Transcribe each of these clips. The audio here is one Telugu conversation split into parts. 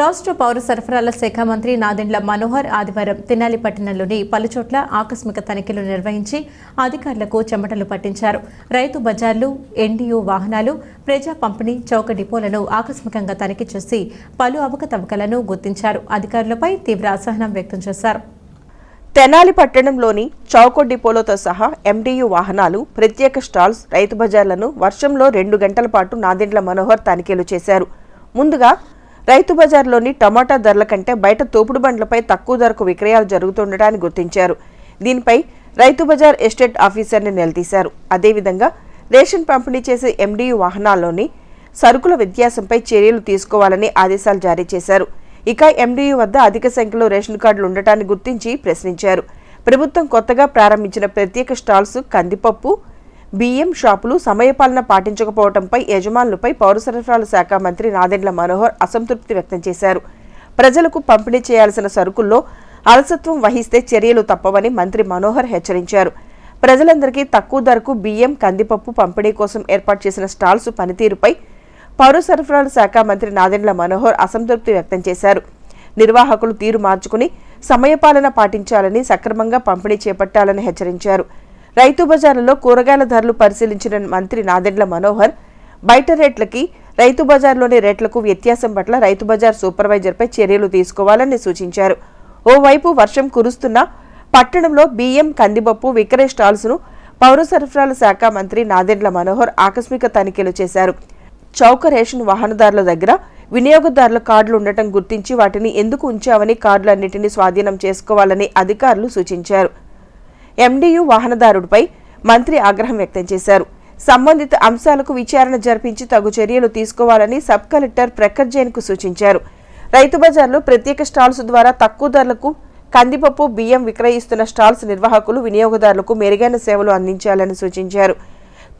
రాష్ట్ర పౌర సరఫరాల శాఖ మంత్రి నాదెండ్ల మనోహర్ ఆదివారం తెనాలి పట్టణంలోని పలుచోట్ల ఆకస్మిక తనిఖీలు నిర్వహించి అధికారులకు చెమటలు పట్టించారు. రైతు బజార్లు ఎన్డీయూ వాహనాలు ప్రజా పంపిణీ చౌక డిపోలను ఆకస్మికంగా తనిఖీ చేసి పలు అవకతవకలను గుర్తించారు. అధికారులపై తీవ్ర అసహనం వ్యక్తం చేశారు. తెనాలి పట్టణంలోని చౌకో డిపోలతో సహా ఎండియు వాహనాలు ప్రత్యేక స్టాల్స్ రైతు బజార్లను వర్షంలో రెండు గంటల పాటు నాదెండ్ల మనోహర్ తనిఖీలు చేశారు. ముందుగా రైతు బజార్లోని టమాటా ధరల కంటే బయట తోపుడు బండ్లపై తక్కువ ధరకు విక్రయాలు జరుగుతుండటాన్ని గుర్తించారు. దీనిపై రైతు బజార్ ఎస్టేట్ ఆఫీసర్ని నిలదీశారు. అదేవిధంగా రేషన్ పంపిణీ చేసే ఎండియు వాహనాల్లోని సరుకుల వ్యత్యాసంపై చర్యలు తీసుకోవాలని ఆదేశాలు జారీ చేశారు. ఇక ఎండియు వద్ద అధిక సంఖ్యలో రేషన్ కార్డులు ఉండటాన్ని గుర్తించి ప్రశ్నించారు. ప్రభుత్వం కొత్తగా ప్రారంభించిన ప్రత్యేక స్టాల్స్ కందిపప్పు బియ్యం షాపులు సమయపాలన పాటించకపోవడంపై యజమానులపై పౌర సరఫరాల శాఖ మంత్రి నాదెండ్ల మనోహర్ అసంతృప్తి వ్యక్తం చేశారు. ప్రజలకు పంపిణీ చేయాల్సిన సరుకుల్లో అలసత్వం వహిస్తే చర్యలు తప్పవని మంత్రి మనోహర్ హెచ్చరించారు. ప్రజలందరికీ తక్కువ ధరకు బియ్యం కందిపప్పు పంపిణీ కోసం ఏర్పాటు చేసిన స్టాల్స్ పనితీరుపై పౌర సరఫరాల శాఖ మంత్రి నాదెండ్ల మనోహర్ అసంతృప్తి వ్యక్తం చేశారు. నిర్వాహకులు తీరు మార్చుకుని సమయపాలన పాటించాలని సక్రమంగా పంపిణీ చేపట్టాలని హెచ్చరించారు. రైతు బజార్లలో కూరగాయల ధరలు పరిశీలించిన మంత్రి నాదెండ్ల మనోహర్ బయట రేట్లకి రైతు బజార్లోని రేట్లకు వ్యత్యాసం పట్ల రైతు బజార్ సూపర్వైజర్పై చర్యలు తీసుకోవాలని సూచించారు. ఓవైపు వర్షం కురుస్తున్నా పట్టణంలో బియ్యం కందిపప్పు విక్రయ స్టాల్స్ను పౌర సరఫరాల శాఖ మంత్రి నాదెండ్ల మనోహర్ ఆకస్మిక తనిఖీలు చేశారు. చౌక రేషన్ వాహనదారుల దగ్గర వినియోగదారుల కార్డులు ఉండటం గుర్తించి వాటిని ఎందుకు ఉంచావని కార్డులన్నింటినీ స్వాధీనం చేసుకోవాలని అధికారులు సూచించారు. ఎండియు వాహనదారుడిపై మంత్రి ఆగ్రహం వ్యక్తం చేశారు. సంబంధిత అంశాలకు విచారణ జరిపించి తగు చర్యలు తీసుకోవాలని సబ్ కలెక్టర్ ప్రఖర్ జైన్కు సూచించారు. రైతు బజార్లో ప్రత్యేక స్టాల్స్ ద్వారా తక్కువ ధరలకు కందిపప్పు బియ్యం విక్రయిస్తున్న స్టాల్స్ నిర్వాహకులు వినియోగదారులకు మెరుగైన సేవలు అందించాలని సూచించారు.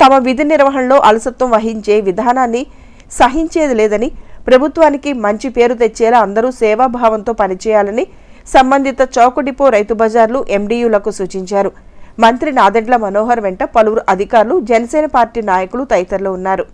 తమ విధి నిర్వహణలో అలసత్వం వహించే విధానాన్ని సహించేది లేదని ప్రభుత్వానికి మంచి పేరు తెచ్చేలా అందరూ సేవాభావంతో పనిచేయాలని సంబంధిత చౌక డిపో రైతు బజార్లు ఎండీయూలకు సూచించారు. మంత్రి నాదెండ్ల మనోహర్ వెంట పలువురు అధికారులు జనసేన పార్టీ నాయకులు తదితరులు ఉన్నారు.